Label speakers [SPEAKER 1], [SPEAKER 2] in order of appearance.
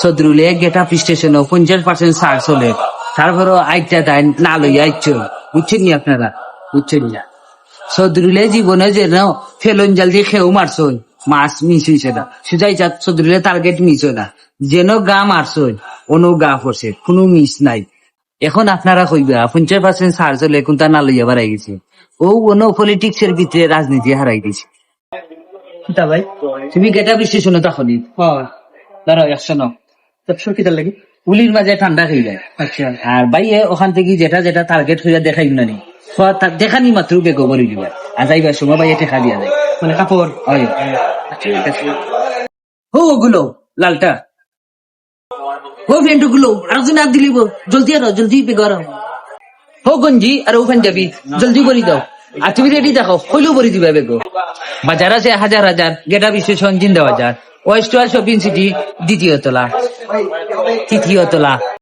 [SPEAKER 1] সদরুলে get up পঞ্চাশ percent ছাড় চলে। তারপরে আইটা তাই না লইয়া আইছ বুঝছেন নি আপনারা? বুঝছেন না? সদরুলে জীবনে যে ন ফেলন জাল দিয়ে খেয়েও মারছ মাছ মিস হয়েছে না। সুজাই যা সদরুলে টার্গেট মিস হয় না। যেন গা মারছ অনু গা পড়ছে কোনো মিস নাই। এখন আপনারা কইবা, পঞ্চাশ পার্সেন্ট ছাড় চলে কোনটা না লইয়া বাড়াই গেছে। ও অন্য পলিটিক্স এর ভিতরে রাজনীতি হারাই
[SPEAKER 2] কিতা ভাই,
[SPEAKER 1] তুমি গেট স্টেশনে তখনই
[SPEAKER 2] হ্যাঁ।
[SPEAKER 1] দাঁড়াও একশো
[SPEAKER 2] লাগে?
[SPEAKER 1] উলির মাঝে ঠান্ডা খেয়ে যায়।
[SPEAKER 2] আচ্ছা।
[SPEAKER 1] আর বাইয়ে ওখান থেকে যেটা যেটা টার্গেট হইয়া দেখাই না নি। দেখানি মাত্র বেগো করে দিবা আর যাইবার সময় বাইয়ে দিয়া যায়।
[SPEAKER 2] মানে কাপড়?
[SPEAKER 1] হয়।
[SPEAKER 2] ঠিক আছে।
[SPEAKER 1] হো ওগুলো লালটা। ফেন্টু গুলো আর জন আর দিলিব। জলদি আরও জলদি বেগর হো গঞ্জি আর ও পাঞ্জাবি জলদি বলি দাও। আর তুমি রেডি দেখো হইলেও বলি দিবা বেগো বাজার আছে হাজার হাজার গেটা বিশ্লেষণ জিন্দা বাজার ওয়েস্ট শপিং সিটি দ্বিতীয় তলা তৃতীয় তলা